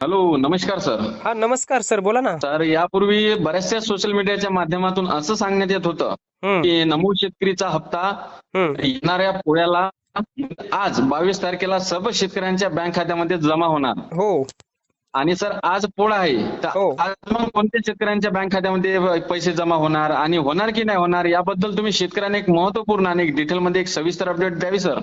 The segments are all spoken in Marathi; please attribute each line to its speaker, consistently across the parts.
Speaker 1: हॅलो नमस्कार सर
Speaker 2: हा नमस्कार सर बोला ना.
Speaker 1: सर यापूर्वी बऱ्याचशा सोशल मीडियाच्या माध्यमातून असं सांगण्यात येत होतं की नमो शेतकरीचा हप्ता. येणाऱ्या पोळ्याला आज बावीस तारखेला सर्व शेतकऱ्यांच्या बँक खात्यामध्ये जमा होणार.
Speaker 2: हो.
Speaker 1: आणि सर आज पोळा आहे तर
Speaker 2: हो.
Speaker 1: आज मग कोणत्या शेतकऱ्यांच्या बँक खात्यामध्ये पैसे जमा होणार आणि होणार की नाही होणार याबद्दल तुम्ही शेतकऱ्यांना एक महत्त्वपूर्ण आणि एक डिटेलमध्ये एक सविस्तर अपडेट द्यावी सर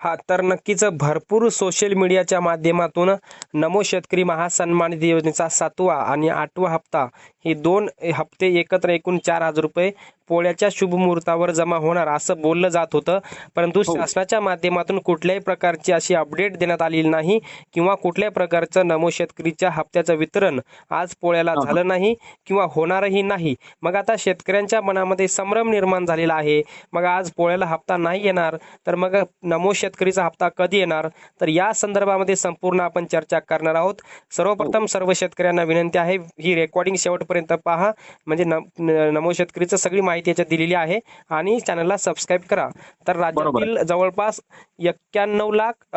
Speaker 2: हा तर नक्कीच भरपूर सोशल मीडियाच्या माध्यमातून नमो शेतकरी महासन्मानित योजनेचा सातवा आणि आठवा हप्ता हे दोन हप्ते एकत्र एकूण चार हजार रुपये पोळ्याच्या शुभ मुहूर्तावर जमा होणार असं बोललं जात होतं. परंतु
Speaker 1: हो.
Speaker 2: शासनाच्या माध्यमातून कुठल्याही प्रकारची अशी अपडेट देण्यात आलेली नाही किंवा कुठल्याही प्रकारचं नमो शेतकरीच्या हप्त्याचं वितरण आज पोळ्याला
Speaker 1: हा.
Speaker 2: झालं नाही किंवा होणारही नाही. मग आता शेतकऱ्यांच्या मनामध्ये संभ्रम निर्माण झालेला आहे. मग आज पोळ्याला हप्ता नाही येणार तर मग नमो शेतकरीचा हप्ता कधी येणार? तर या संदर्भामध्ये संपूर्ण आपण चर्चा करणार आहोत. सर्वप्रथम सर्व शेतकऱ्यांना विनंती आहे ही रेकॉर्डिंग शेवटपर्यंत पहा. म्हणजे नमो शेतकरीचं सगळी माहिती याच्यात दिलेली आहे आणि चॅनलला सबस्क्राईब करा. तर राज्यातील जवळपास एक्क्याण्णव लाख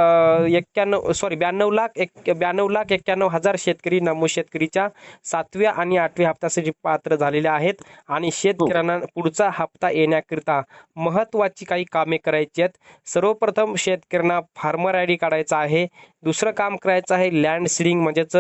Speaker 2: एक्क्याण्णव सॉरी ब्याण्णव लाख एक ब्याण्णव लाख एक्क्याण्णव हजार शेतकरी नमो शेतकरीच्या सातव्या आणि आठव्या हप्त्यासाठी पात्र झालेले आहेत आणि शेतकऱ्यांना पुढचा हप्ता येण्याकरिता महत्त्वाची काही कामे करायची आहेत. सर्वप्रथम शेतकऱ्यांना फार्मर आय डी काढायचा आहे. दुसरं काम करायचं आहे लँड सिडिंग म्हणजेच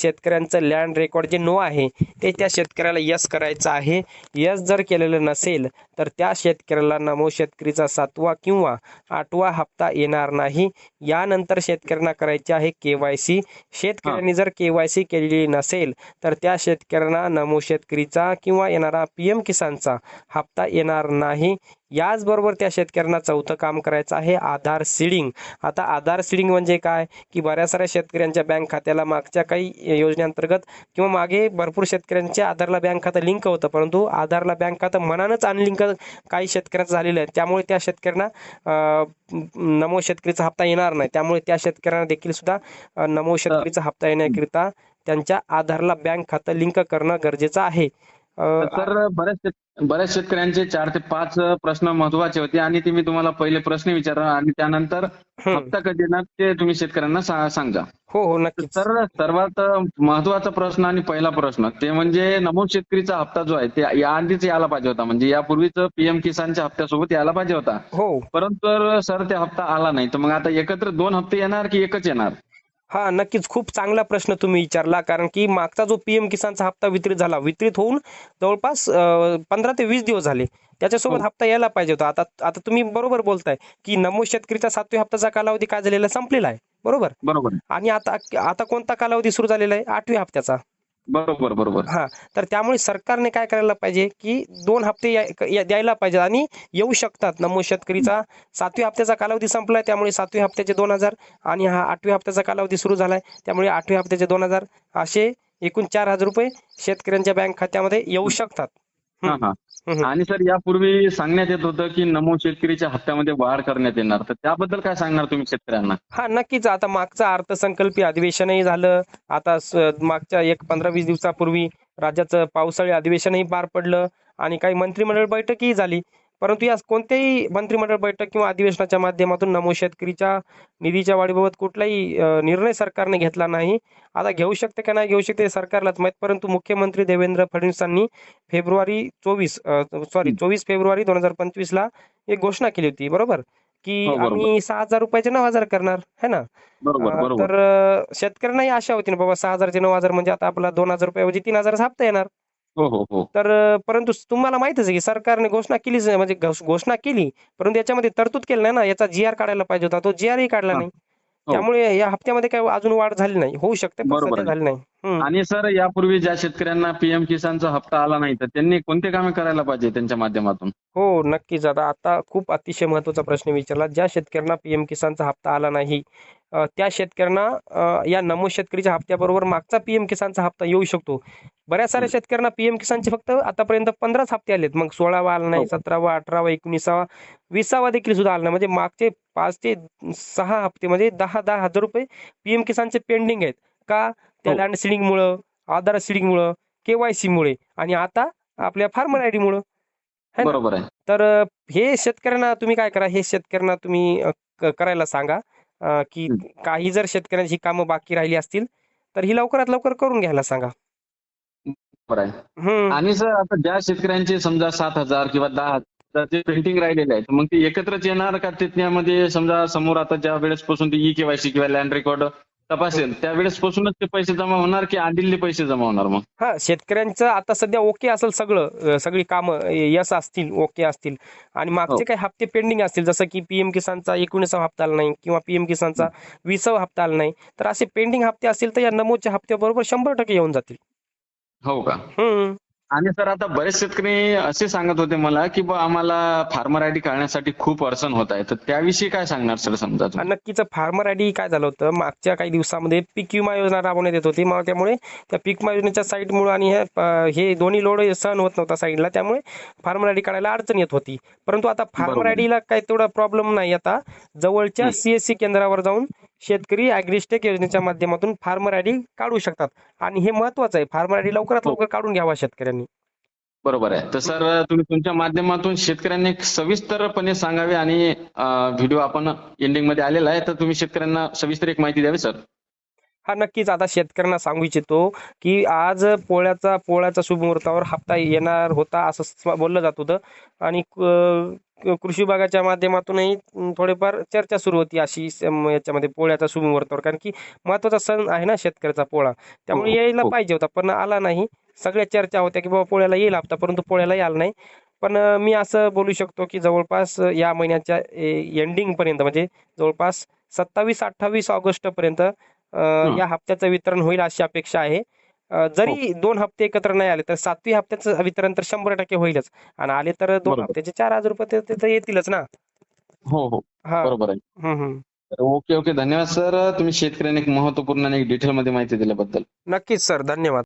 Speaker 2: शेतकऱ्यांचं लँड रेकॉर्ड जे नो आहे ते त्या शेतकऱ्याला यस करायचं आहे. यस जर केलेलं नसेल तर त्या शेतकऱ्याला नमो शेतकरीचा सातवा किंवा आठवा हप्ता येणार नाही. यानंतर शेतकऱ्यांना करायचे आहे के वाय सी. शेतकऱ्यांनी जर के वाय सी केलेली नसेल तर त्या शेतकऱ्यांना नमो शेतकरीचा किंवा येणारा पी एम किसानचा हप्ता येणार नाही. याचबरोबर त्या शेतकऱ्यांना चौथं काम करायचं आहे आधार सीडिंग. आता आधार सीडिंग म्हणजे काय? की बऱ्याच साऱ्या शेतकऱ्यांच्या बँक खात्याला मागच्या काही योजनेअंतर्गत किंवा मागे भरपूर शेतकऱ्यांच्या आधारला बँक खातं लिंक होतं परंतु आधारला बँक खातं मनानंच अनलिंक काही शेतकऱ्यांचं झालेलं आहे. त्यामुळे त्या शेतकऱ्यांना नमो शेतकरीचा हप्ता येणार नाही. त्यामुळे त्या शेतकऱ्यांना देखील सुद्धा नमो शेतकरीचा हप्ता येण्याकरिता त्यांच्या आधारला बँक खातं लिंक करणं गरजेचं आहे.
Speaker 1: तर बऱ्याच शेत- बऱ्याच शेतकऱ्यांचे चार ते पाच प्रश्न महत्त्वाचे होते आणि ते मी तुम्हाला पहिले प्रश्न विचारणार आणि त्यानंतर. हप्ता कधी येणार ते तुम्ही शेतकऱ्यांना सांगा.
Speaker 2: हो हो नक्कीच.
Speaker 1: तर सर्वात महत्त्वाचा प्रश्न आणि पहिला प्रश्न ते म्हणजे नमो शेतकरीचा हप्ता जो आहे ते या आधीच यायला पाहिजे होता. म्हणजे यापूर्वीच पीएम किसानच्या हप्त्यासोबत यायला पाहिजे होता.
Speaker 2: हो.
Speaker 1: परंतु सर ते हप्ता आला नाही. तर मग आता एकत्र दोन हप्ते येणार की एकच येणार?
Speaker 2: हा नक्कीच खूप चांगला प्रश्न तुम्ही विचारला कारण की मागचा जो पीएम किसानचा हप्ता वितरित झाला वितरित होऊन जवळपास पंधरा ते वीस दिवस झाले. त्याच्यासोबत
Speaker 1: हो.
Speaker 2: हप्ता यायला पाहिजे होता. आता आता तुम्ही बरोबर बोलताय की नमो शेतकरीचा सातव्या हप्त्याचा कालावधी काय झालेला? संपलेला आहे. बरोबर?
Speaker 1: बरोबर
Speaker 2: आणि आता आता कोणता कालावधी सुरू झालेला आहे? आठव्या हप्त्याचा.
Speaker 1: बरोबर बरोबर.
Speaker 2: हा तर त्यामुळे सरकारने काय करायला पाहिजे की दोन हप्ते द्यायला पाहिजे आणि येऊ शकतात. नमो शेतकरीचा सातव्या हप्त्याचा कालावधी संपलाय त्यामुळे सातव्या हप्त्याचे दोन हजार आणि हा आठव्या हप्त्याचा कालावधी सुरू झालाय. त्यामुळे आठव्या हप्त्याचे दोन हजार असे एकूण चार हजार रुपये शेतकऱ्यांच्या बँक खात्यामध्ये येऊ शकतात.
Speaker 1: हा हा. आणि सर यापूर्वी सांगण्यात येत होतं की नमो शेतकरीच्या हप्त्यामध्ये वाढ करण्यात येणार. तर त्याबद्दल काय सांगणार तुम्ही शेतकऱ्यांना?
Speaker 2: हा नक्कीच. आता मागचं अर्थसंकल्पीय अधिवेशनही झालं. आता मागच्या एक पंधरा वीस दिवसापूर्वी राज्याचं पावसाळी अधिवेशनही पार पडलं आणि काही मंत्रिमंडळ बैठकही झाली. परंतु या कोणत्याही मंत्रिमंडळ बैठक किंवा अधिवेशनाच्या माध्यमातून नमो शेतकरीच्या निधीच्या वाढीबाबत कुठलाही निर्णय सरकारने घेतला नाही. आता घेऊ शकते का नाही घेऊ शकते सरकारलाच माहीत परंतु मुख्यमंत्री देवेंद्र फडणवीसांनी फेब्रुवारी चोवीस सॉरी चोवीस फेब्रुवारी दोन हजार पंचवीस ला एक घोषणा केली होती बरोबर? की
Speaker 1: हो.
Speaker 2: आम्ही सहा हजार रुपयाचे नऊ हजार करणार है ना? तर शेतकऱ्यांनाही आशा होती ना बाबा सहा हजारचे नऊ हजार म्हणजे आता आपला दोन हजार रुपयाऐवजी तीन हजारचा हप्ता येणार.
Speaker 1: हो हो हो
Speaker 2: तर अं, परंतु तुम्हाला माहितच आहे की सरकारने घोषणा केलीच नाही, म्हणजे घोष- घोषणा केली परंतु याच्यामध्ये तरतूद केली नाही ना याचा जी आर काढायला पाहिजे होता तो जी आरही काढला
Speaker 1: हा.
Speaker 2: नाही
Speaker 1: हो.
Speaker 2: त्यामुळे या हप्त्यामध्ये काही अजून वाढ झाली नाही होऊ शकते पण
Speaker 1: बरोबर
Speaker 2: सध्या
Speaker 1: आहे.
Speaker 2: झाली नाही.
Speaker 1: आणि सर यापूर्वी ज्या शेतकऱ्यांना पीएम किसानचा हप्ता आला नाही तर त्यांनी कोणते कामे करायला पाहिजे त्यांच्या माध्यमातून?
Speaker 2: हो नक्कीच. आता आता खूप अतिशय महत्त्वाचा प्रश्न विचारला. ज्या शेतकऱ्यांना पीएम किसानचा हप्ता आला नाही त्या शेतकऱ्यांना या नमो शेतकरीच्या हप्त्याबरोबर मागचा पीएम किसानचा हप्ता येऊ शकतो. बऱ्याच साऱ्या शेतकऱ्यांना पीएम किसानचे फक्त आतापर्यंत पंधराच हप्ते आलेत. मग सोळावा आला नाही
Speaker 1: हो.
Speaker 2: सतरावा अठरावा एकोणीसावा विसावा देखील सुद्धा आला नाही. म्हणजे मागचे पाच ते सहा हप्ते म्हणजे दहा दहा हजार रुपये पीएम किसानचे पेंडिंग आहेत. का? त्या
Speaker 1: हो.
Speaker 2: लँड सिडिंगमुळं आधार सिडिंगमुळं केवायसी मुळे आणि आता आपल्या फार्मर आय मुळं है?
Speaker 1: बरोबर आहे
Speaker 2: तर हे शेतकऱ्यांना तुम्ही काय करा हे शेतकऱ्यांना तुम्ही करायला सांगा की
Speaker 1: हं.
Speaker 2: काही जर शेतकऱ्यांची कामं बाकी राहिली असतील तर ही लवकरात लवकर करून घ्यायला सांगा
Speaker 1: बरोबर आणि सर आता ज्या शेतकऱ्यांचे समजा सात हजार किंवा दहा हजारचे पेंटिंग राहिलेले आहेत मग ते एकत्रच येणार का त्यामध्ये समजा समोर आता ज्या वेळेसपासून ते ई केवायसी किंवा लँड रेकॉर्ड तपासेल. त्या वेळेसपासूनच ते पैसे जमा होणार की आधीले पैसे जमा होणार मग?
Speaker 2: हा शेतकऱ्यांचं आता सध्या ओके असेल सगळं अं, सगळी कामं यस असतील ओके असतील. आणि मागचे
Speaker 1: हो.
Speaker 2: काही हप्ते पेंडिंग असतील जसं की पीएम किसानचा एकोणीसावा हप्ता आला नाही किंवा पीएम किसानचा विसावा हप्ता आला नाही तर असे पेंडिंग हप्ते असतील तर या नमोच्या हप्त्याबरोबर शंभर टक्के येऊन जातील.
Speaker 1: हो का?
Speaker 2: हम्म.
Speaker 1: आणि सर आता बरेच शेतकरी असे सांगत होते मला की बा आम्हाला फार्मर आयडी काढण्यासाठी खूप अडचण होत आहे. तर त्याविषयी काय सांगणार सर समजा तुम्ही?
Speaker 2: नक्कीच. फार्मर आयडी काय झालं होतं? मागच्या काही दिवसामध्ये पीक विमा योजना राबवण्यात येत होती. मग त्यामुळे त्या पीक विमा योजनेच्या साईटमुळे आणि हे हे दोन्ही लोड सहन होत नव्हता साईडला. त्यामुळे फार्मर आयडी काढायला अडचण येत होती. परंतु आता फार्मर
Speaker 1: बरोबर.
Speaker 2: आयडीला काही तेवढा प्रॉब्लेम नाही. आता जवळच्या. सीएससी केंद्रावर जाऊन शेतकरी अॅग्रिस्टेक योजनेच्या माध्यमातून फार्मर आयडी काढू शकतात. आणि हे महत्वाचं आहे. फार्मर आयडी लवकरात
Speaker 1: हो.
Speaker 2: लवकर काढून घ्यावा शेतकऱ्यांनी.
Speaker 1: बरोबर आहे. तर सर तुम्ही तुमच्या माध्यमातून शेतकऱ्यांनी सविस्तरपणे सांगावे आणि व्हिडिओ आपण एंडिंगमध्ये आलेला आहे. तर तुम्ही शेतकऱ्यांना सविस्तर एक माहिती द्यावी सर.
Speaker 2: हा नक्कीच आता शेतकऱ्यांना सांगू इच्छितो की आज पोळ्याचा पोळ्याचा शुभमुहूर्तावर हप्ता येणार होता असं बोललं जात होतं आणि कृषी विभागाच्या माध्यमातूनही थोडेफार चर्चा सुरू होती अशी याच्यामध्ये पोळ्याचा शुभमुहूर्तावर कारण की महत्त्वाचा सण आहे ना शेतकऱ्याचा पोळा त्यामुळे
Speaker 1: हो,
Speaker 2: यायला
Speaker 1: हो.
Speaker 2: पाहिजे होता पण आला नाही सगळ्या चर्चा होत्या की बाबा पोळ्याला येईल हप्ता परंतु पोळ्यालाही आला नाही पण मी असं बोलू शकतो की जवळपास या महिन्याच्या एंडिंग पर्यंत म्हणजे जवळपास सत्तावीस अठ्ठावीस ऑगस्ट पर्यंत अं,
Speaker 1: हं.
Speaker 2: या हप्त्याचं वितरण होईल अशी अपेक्षा आहे. जरी दोन हप्ते एकत्र नाही आले तर सातवी हप्त्याचं वितरण तर शंभर टक्के होईलच. आणि आले तर दोन. हप्त्याचे चार हजार रुपये ते- ते तर येतीलच ना.
Speaker 1: हो हो.
Speaker 2: हा.
Speaker 1: बरोबर आहे. Okay okay. धन्यवाद सर. तुम्ही शेतकऱ्यांनी एक महत्त्वपूर्ण आणि एक डिटेल मध्ये माहिती दिल्याबद्दल.
Speaker 2: नक्कीच सर. धन्यवाद.